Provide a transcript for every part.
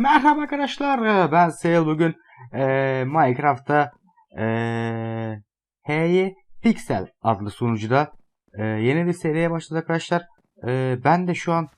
Merhaba arkadaşlar ben Seyil bugün eee, Minecraft'ta eee Hey Pixel adlı sunucuda eee, yeni bir seriye başladık arkadaşlar. Eee, ben de şu an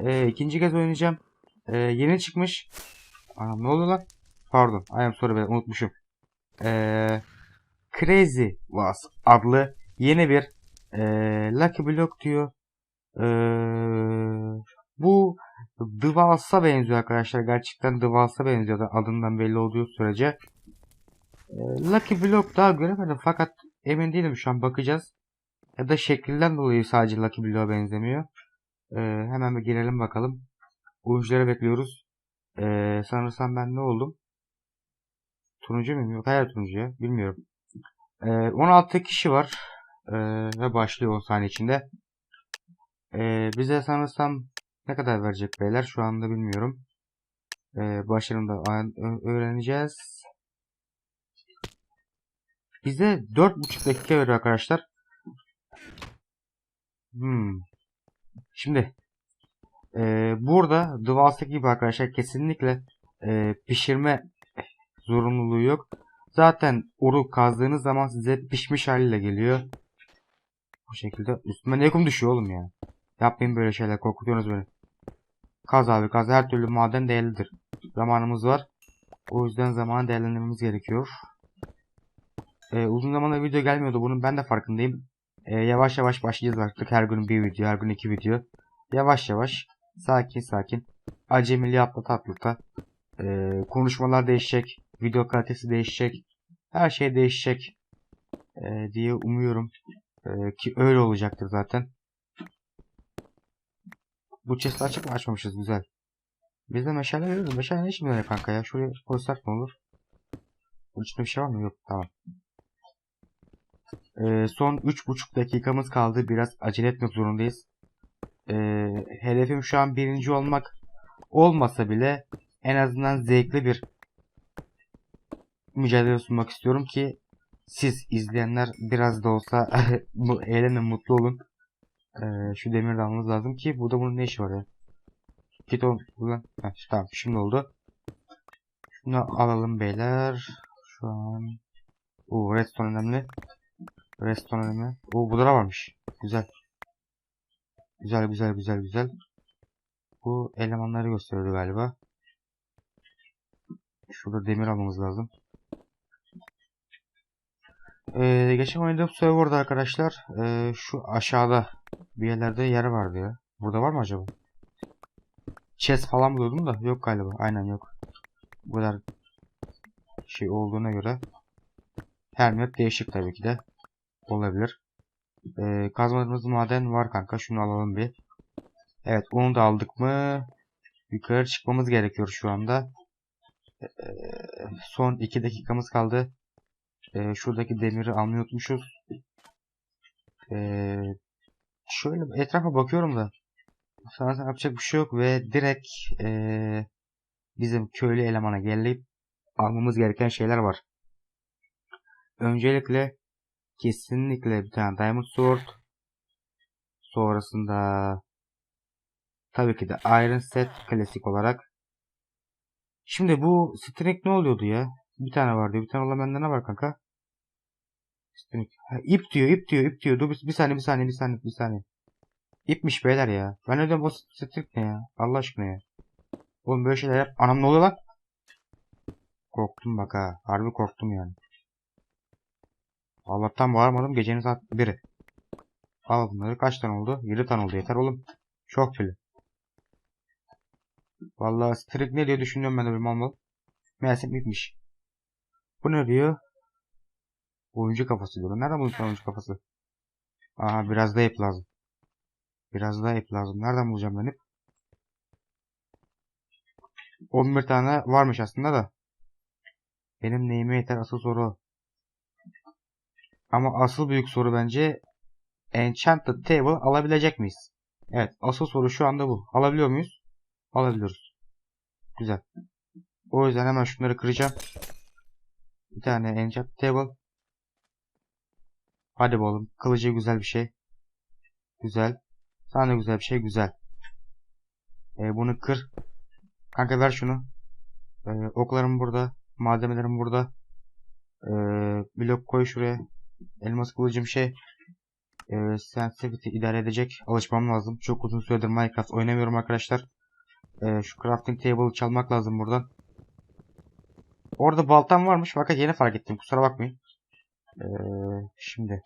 eee, ikinci kez oynayacağım. Eee, yeni çıkmış. Anam ne oluyor lan? Pardon I am sorry ben unutmuşum. Eee, Crazy Was adlı yeni bir eee, Lucky Block diyor. Eee, bu The benziyor arkadaşlar. Gerçekten The Walls'a benziyor da adından belli olduğu sürece. Ee, Lucky Block daha göremedim fakat emin değilim şu an bakacağız. Ya da şeklinden dolayı sadece Lucky Block'a benzemiyor. Ee, hemen bir girelim bakalım. Oyuncuları bekliyoruz. Ee, sanırsam ben ne oldum? Turuncu muyum? Yok hayır turuncu ya. Bilmiyorum. Ee, 16 kişi var. Ve başlıyor 10 saniye içinde. Ee, bize sanırsam ne kadar verecek beyler şu anda bilmiyorum. Ee, başlarında öğreneceğiz. Bize 4,5 dakika veriyor arkadaşlar. Hmm. Şimdi e, burada Walls'taki gibi arkadaşlar kesinlikle e, pişirme zorunluluğu yok. Zaten oru kazdığınız zaman size pişmiş haliyle geliyor. Bu şekilde. Üstüme ne kum düşüyor oğlum ya. Yapmayın böyle şeyler korkutuyorsunuz beni. Kaz abi kaz her türlü maden değerlidir. Zamanımız var. O yüzden zamanı değerlendirmemiz gerekiyor. Ee, uzun zamandır video gelmiyordu. Bunun ben de farkındayım. Ee, yavaş yavaş başlayacağız artık. Her gün bir video, her gün iki video. Yavaş yavaş, sakin sakin. Acemili atlata atlata. Ee, konuşmalar değişecek. Video kalitesi değişecek. Her şey değişecek. Ee, diye umuyorum. Ee, ki öyle olacaktır zaten. Bu chest'i açıp mı açmamışız güzel. Bizde meşale veriyoruz. Meşale ne yarıyor kanka ya? Şuraya koysak ne olur? Bunun içinde bir şey var mı? Yok tamam. Ee, son 3,5 dakikamız kaldı. Biraz acele etmek zorundayız. Ee, hedefim şu an birinci olmak olmasa bile en azından zevkli bir mücadele sunmak istiyorum ki siz izleyenler biraz da olsa eğlenin mutlu olun. Ee, şu demir de almamız lazım ki burada bunun ne işi var ya? Git oğlum buradan. Heh, tamam şimdi oldu. Şunu alalım beyler. Şu an. Oo redstone önemli. Redstone önemli. Oo burada da varmış. Güzel. Güzel güzel güzel güzel. Bu elemanları gösteriyor galiba. Şurada demir almamız lazım. Ee, geçen oynadığım serverda arkadaşlar e, şu aşağıda bir yerlerde yer vardı ya. Burada var mı acaba? Chest falan buluyordum da yok galiba. Aynen yok. Bu kadar şey olduğuna göre her map değişik tabii ki de olabilir. Ee, kazmadığımız maden var kanka. Şunu alalım bir. Evet onu da aldık mı? Yukarı çıkmamız gerekiyor şu anda. Ee, son 2 dakikamız kaldı. Ee, şuradaki demiri almayı unutmuşuz. Ee, şöyle etrafa bakıyorum da Sanırsam yapacak bir şey yok ve direkt ee, bizim köylü elemana gelip almamız gereken şeyler var. Öncelikle kesinlikle bir tane Diamond Sword. Sonrasında tabii ki de Iron Set klasik olarak. Şimdi bu string ne oluyordu ya? Bir tane vardı. Bir tane olan bende ne var kanka? String. Ha, ip diyor, ip diyor, ip diyor. Dur bir, bir saniye, bir saniye, bir saniye, bir saniye. İpmiş beyler ya. Ben ödem bu strik ne ya? Allah aşkına ya. Oğlum böyle şeyler yap. Anam ne oluyor lan? Korktum bak ha. Harbi korktum yani. Allah'tan bağırmadım. Gecenin saat 1'i. Al bunları. Kaç tane oldu? 7 tane oldu. Yeter oğlum. Çok fili. Vallahi strik ne diyor düşünüyorum ben de mal mal. Meğersem ipmiş. Bu ne diyor? Oyuncu kafası diyor. Nereden bulmuşsun oyuncu kafası? Aha biraz da ip lazım. Biraz daha ip lazım. Nereden bulacağım ben ip? 11 tane varmış aslında da. Benim neyime yeter asıl soru. Ama asıl büyük soru bence Enchanted Table alabilecek miyiz? Evet asıl soru şu anda bu. Alabiliyor muyuz? Alabiliyoruz. Güzel. O yüzden hemen şunları kıracağım. Bir tane Enchanted Table. Hadi oğlum. Kılıcı güzel bir şey. Güzel. Sana güzel bir şey güzel. E, bunu kır. Kanka ver şunu. Ee, oklarım burada. Malzemelerim burada. Ee, blok koy şuraya. Elmas kılıcım şey. Ee, sensitivity idare edecek. Alışmam lazım. Çok uzun süredir Minecraft oynamıyorum arkadaşlar. Ee, şu crafting table'ı çalmak lazım buradan. Orada baltam varmış fakat yeni fark ettim. Kusura bakmayın. Ee, şimdi.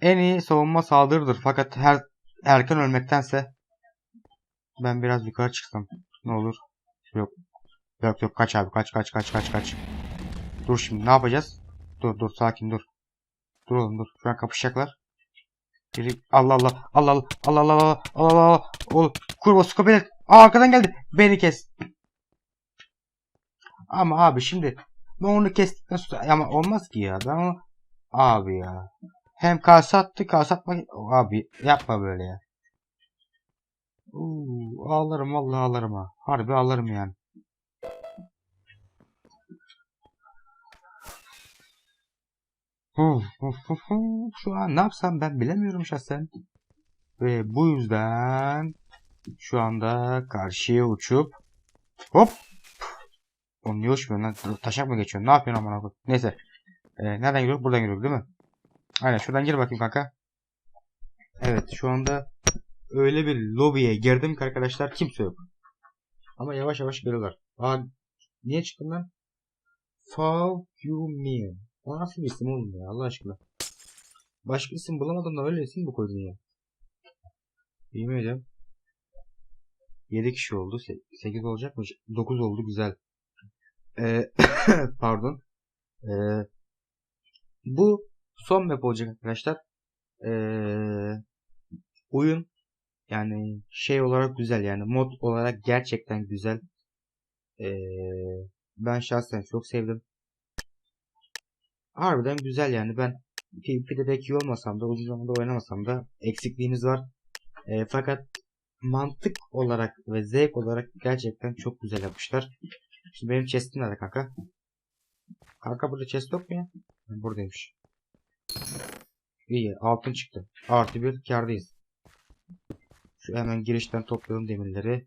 En iyi savunma saldırıdır. Fakat her erken ölmektense ben biraz yukarı çıksam ne olur? Yok. Yok yok kaç abi kaç kaç kaç kaç kaç. Dur şimdi ne yapacağız? Dur dur sakin dur. Dur oğlum dur. Şu an kapışacaklar. Biri Allah Allah Allah Allah Allah Allah Allah Allah Allah Oğlum kurba su kapıyı. Aa arkadan geldi. Beni kes. Ama abi şimdi ben onu kestikten sonra ama olmaz ki ya. Ben onu abi ya. Hem kase attı kase atma. Abi yapma böyle ya. Uuu, ağlarım vallahi ağlarım ha. Harbi ağlarım yani. Uf, uf, uf. Şu an ne yapsam ben bilemiyorum şahsen. Ve bu yüzden şu anda karşıya uçup hop Oğlum niye uçmuyorsun lan? Taşak mı geçiyorsun? Ne yapıyorsun amına koyayım? Neyse. Ee, nereden giriyoruz? Buradan giriyoruz değil mi? Aynen şuradan gir bakayım kanka. Evet şu anda öyle bir lobiye girdim ki arkadaşlar kimse yok. Ama yavaş yavaş geliyorlar. Aa niye çıktın lan? Fall you me. O nasıl bir isim oğlum ya Allah aşkına. Başka isim bulamadım da öyle isim mi koydun ya? Yemin ediyorum. 7 kişi oldu. 8 olacak mı? 9 oldu güzel. Ee, pardon. Ee, bu son map olacak arkadaşlar. Ee, oyun yani şey olarak güzel yani mod olarak gerçekten güzel. Ee, ben şahsen çok sevdim. Harbiden güzel yani ben PvP'de pek iyi olmasam da uzun zamanda oynamasam da eksikliğimiz var. Ee, fakat mantık olarak ve zevk olarak gerçekten çok güzel yapmışlar. Şimdi benim chest'im nerede kanka? Kanka burada chest yok mu ya? Buradaymış. İyi altın çıktı. Artı bir kardayız. Şu hemen girişten toplayalım demirleri.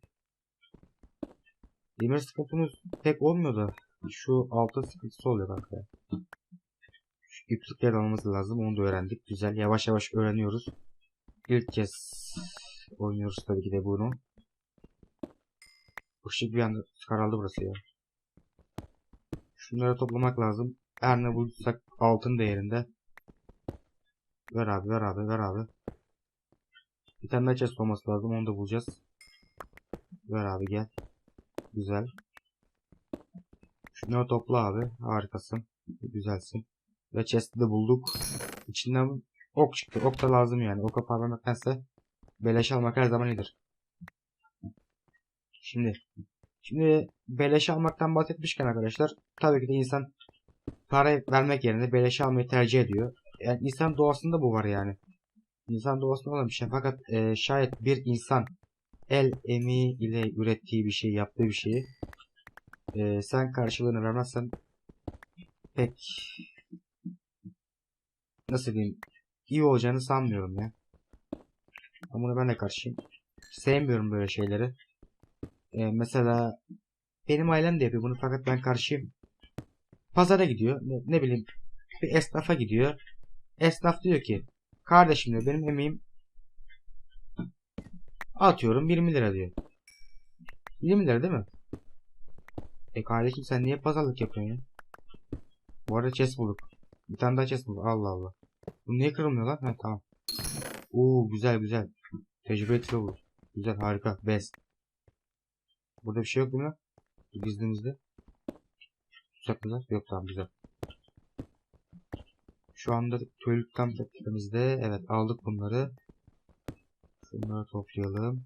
Demir sıkıntımız pek olmuyor da şu altın sıkıntısı oluyor kanka. Şu iplikleri almamız lazım. Onu da öğrendik. Güzel. Yavaş yavaş öğreniyoruz. İlk kez oynuyoruz tabii ki de bunu. Işık bir anda karardı burası ya. Şunları toplamak lazım. Her ne bulursak altın değerinde. Ver abi ver abi ver abi. Bir tane daha chest olması lazım. Onu da bulacağız. Ver abi gel. Güzel. Şunları topla abi. Harikasın. Güzelsin. Ve chest'i de bulduk. İçinden ok çıktı. Ok da lazım yani. Oka parmaktansa beleş almak her zaman iyidir. Şimdi Şimdi beleş almaktan bahsetmişken arkadaşlar tabii ki de insan para vermek yerine beleş almayı tercih ediyor. Yani insan doğasında bu var yani. İnsan doğasında olan bir şey. Fakat e, şayet bir insan el emeği ile ürettiği bir şey, yaptığı bir şeyi e, sen karşılığını vermezsen pek nasıl diyeyim iyi olacağını sanmıyorum ya. Ama bunu ben de karşıyım. Sevmiyorum böyle şeyleri. Ee, mesela benim ailem de yapıyor bunu fakat ben karşıyım. Pazara gidiyor. Ne, ne bileyim bir esnafa gidiyor. Esnaf diyor ki kardeşim diyor benim emeğim atıyorum 20 lira diyor. 20 lira değil mi? E kardeşim sen niye pazarlık yapıyorsun ya? Bu arada chest bulduk. Bir tane daha chest bulduk. Allah Allah. Bu niye kırılmıyor lan? Ha tamam. Oo güzel güzel. Tecrübe bu. Güzel harika. Best. Burada bir şey yok mu? Gizlimizde. Tuzaklılar. Yok tamam güzel. Şu anda köylük kamp ettiğimizde evet aldık bunları. Şunları toplayalım.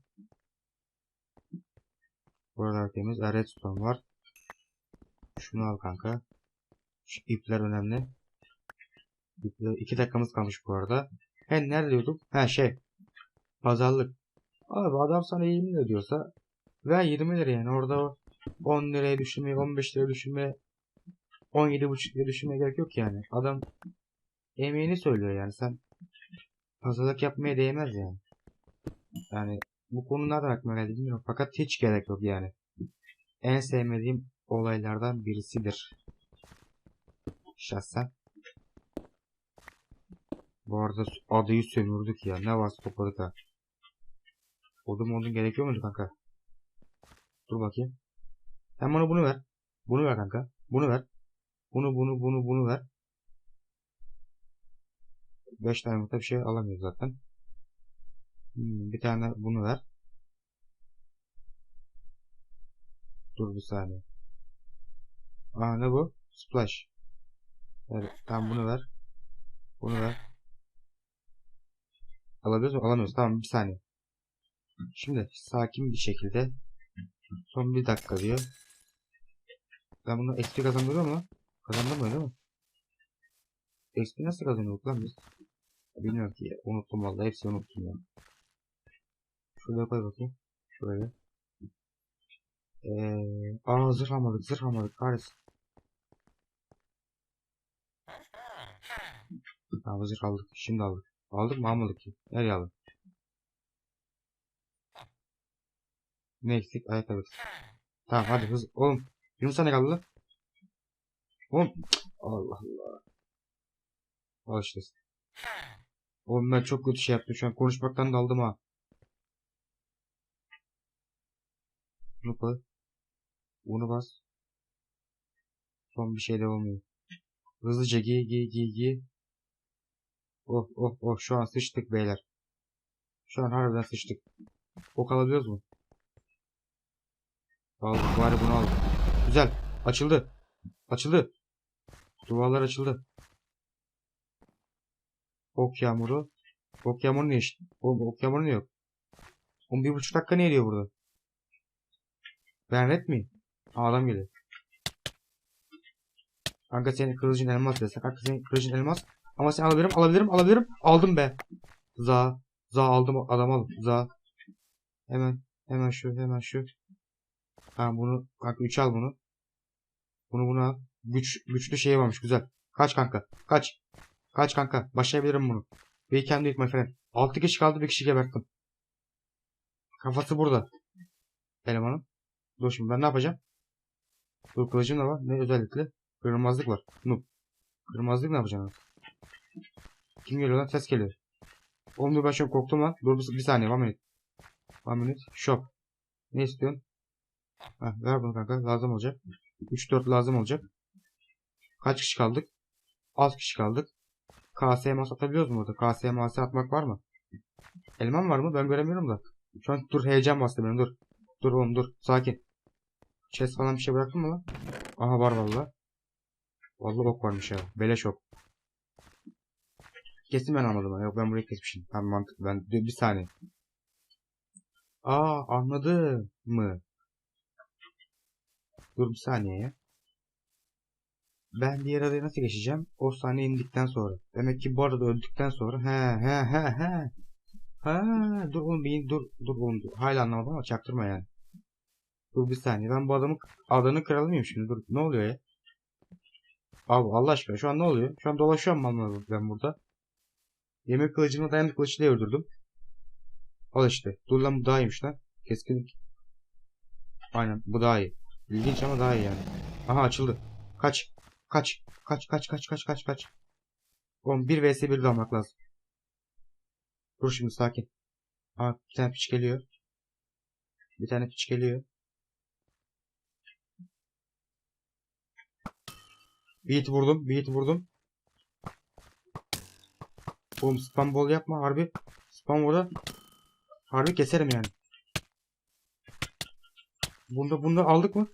Burada temiz. Redstone var. Şunu al kanka. Şu ipler önemli. İpler, iki dakikamız kalmış bu arada. He nerede diyorduk? Ha şey. Pazarlık. Abi adam sana 20 lira diyorsa Ver 20 lira yani orada 10 liraya düşürmeye 15 liraya düşürmeye 17,5 liraya düşürmeye gerek yok yani. Adam emeğini söylüyor yani sen pazarlık yapmaya değmez yani. Yani bu konu nereden aklıma geldi bilmiyorum fakat hiç gerek yok yani. en sevmediğim olaylardan birisidir. Şahsen. Bu arada adayı sömürdük ya. Ne varsa topladık ha. Odun odun gerekiyor muydu kanka? Dur bakayım. Sen bana bunu ver. Bunu ver kanka. Bunu ver. Bunu bunu bunu bunu ver. 5 tane yumurta bir şey alamıyoruz zaten. Hmm, bir tane bunu ver. Dur bir saniye. Aa ne bu? Splash. Evet, tamam bunu ver. Bunu ver. Alabiliyoruz mu? Alamıyoruz. Tamam bir saniye. Şimdi sakin bir şekilde son bir dakika diyor. Ben bunu XP kazandırıyor mu? Kazandırmıyor değil mi? XP nasıl kazanıyorduk lan biz? Bilmiyorum ki. Unuttum vallahi. Hepsi unuttum ya. Şuraya koy bakayım. Şuraya. Ee, aa zırh almadık. Zırh almadık. Kahretsin. Tamam zırh aldık. Şimdi aldık. Aldık mı almadık ki? Nereye aldık? Ne eksik? Ayakkabı. Tamam hadi hız. Oğlum 20 saniye kaldı. Oğlum. Allah Allah. Al işte. Oğlum ben çok kötü şey yaptım. Şu an konuşmaktan daldım ha. Bunu koy. Bunu bas. Son bir şey de olmuyor. Hızlıca giy giy giy giy. Oh oh oh şu an sıçtık beyler. Şu an harbiden sıçtık. Ok alabiliyoruz mu? Aldık bari bunu aldık. Güzel. Açıldı. Açıldı. Duvarlar açıldı. Ok yağmuru. Ok yağmuru ne işte? Oğlum ok yağmuru ne yok? Oğlum bir buçuk dakika ne ediyor burada? Ben red miyim? Adam geliyor. Kanka senin kılıcın elmas desek. Kanka senin kılıcın elmas. Ama sen alabilirim, alabilirim, alabilirim. Aldım be. Za. Za aldım adam al. Za. Hemen. Hemen şu, hemen şu. Tamam bunu. Kanka 3 al bunu. Bunu bunu al. Güç, güçlü şey varmış güzel. Kaç kanka. Kaç. Kaç kanka. Başlayabilirim bunu. We can do it my friend. 6 kişi kaldı bir kişi geberttim. Kafası burada. Elemanın. Dur şimdi ben ne yapacağım? Dur kılıcım da var. Ne özellikle? Kırmazlık var. Noob. Kırmazlık ne yapacağım? Kim geliyor lan? Ses geliyor. Oğlum dur ben an korktum lan. Dur bir saniye. One minute. One minute. Shop. Ne istiyorsun? Heh, ver bunu kanka. Lazım olacak. 3-4 lazım olacak. Kaç kişi kaldık? Az kişi kaldık. KSM atabiliyoruz mu burada? KSM atmak var mı? Elman var mı? Ben göremiyorum da. Şu an dur heyecan bastı benim dur. Dur oğlum dur. Sakin. Chest falan bir şey bıraktın mı lan? Aha var valla. Vallahi ok varmış ya. Beleş ok. Kesin ben anladım. ha. Yok ben burayı kesmişim. Tamam mantıklı. Ben bir saniye. Aa anladım mı? Dur bir saniye ya. Ben diğer adaya nasıl geçeceğim? O saniye indikten sonra. Demek ki bu arada öldükten sonra. He he he he. Ha dur oğlum bir dur dur oğlum dur. Hala anlamadım ama çaktırma yani. Dur bir saniye. Ben bu adamın adını kralı mıyım şimdi? Dur. Ne oluyor ya? Abi Allah aşkına şu an ne oluyor? Şu an dolaşıyorum ben, ben burada. Yemek kılıcımla dayanık kılıçla öldürdüm. Al işte. Dur lan bu daha iyiymiş lan. Keskinlik. Aynen bu daha iyi. İlginç ama daha iyi yani. Aha açıldı. Kaç. Kaç. Kaç kaç kaç kaç kaç kaç. Oğlum 1 vs 1 almak lazım. Dur şimdi sakin. Aa bir tane piç geliyor. Bir tane piç geliyor. Bir hit vurdum. Bir hit vurdum. Oğlum spam bol yapma harbi. Spam bol'a harbi keserim yani. Bunda bunda aldık mı?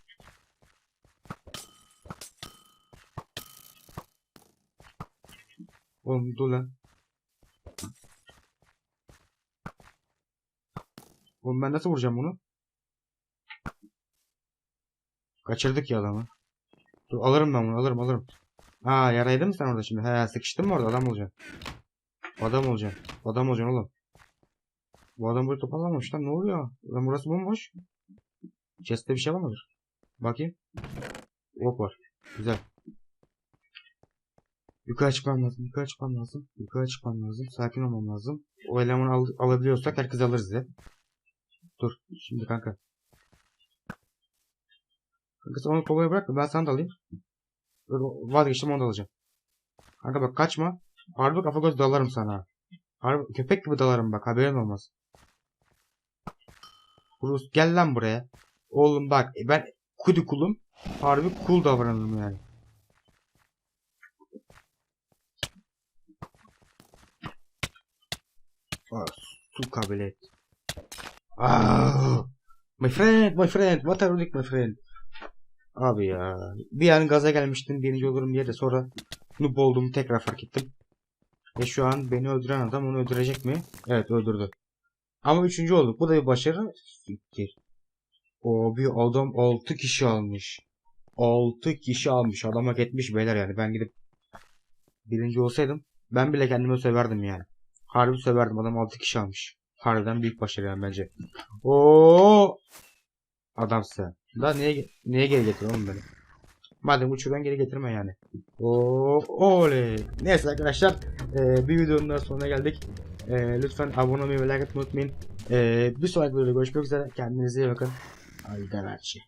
Oğlum dur lan. Oğlum ben nasıl vuracağım bunu? Kaçırdık ya adamı. Dur alırım ben bunu alırım alırım. Ha yaraydın mı sen orada şimdi? He sıkıştın mı orada adam olacaksın. Adam olacaksın. Adam olacaksın oğlum. Bu adam burayı toparlamamış lan ne oluyor? Lan burası bomboş. Chest'te bir şey var mıdır? Bakayım. Ok var. Güzel. Yukarı çıkmam lazım. Yukarı çıkmam lazım. Yukarı çıkmam lazım. Sakin olmam lazım. O elemanı al alabiliyorsak herkes alırız ya. Dur. Şimdi kanka. Kanka sen onu kovaya bırak da ben sana da alayım. Dur, Vazgeçtim onu da alacağım. Kanka bak kaçma. Harbi kafa göz dalarım sana. Harbi köpek gibi dalarım bak haberin olmaz. Rus gel lan buraya. Oğlum bak ben kudu kulum. Harbi cool davranırım yani. Ah, su kabiliyet. Ah, my friend, my friend, what are you doing, my friend? Abi ya, bir an gaza gelmiştim birinci olurum diye de sonra noob olduğumu tekrar fark ettim. Ve şu an beni öldüren adam onu öldürecek mi? Evet öldürdü. Ama üçüncü olduk. Bu da bir başarı. Siktir. O bir adam 6 kişi almış. 6 kişi almış. Adam hak etmiş beyler yani. Ben gidip birinci olsaydım ben bile kendime söverdim yani. Harbi söverdim. Adam 6 kişi almış. Harbiden büyük başarı yani bence. Oo! Adamsın. Da niye niye geri getir oğlum beni? Madem uçuyordan geri getirme yani. Oo, oley. Neyse arkadaşlar e, bir videonun daha sonuna geldik. E, lütfen abone olmayı ve like atmayı unutmayın. E, bir sonraki videoda görüşmek üzere. Kendinize iyi bakın. ah you got that shit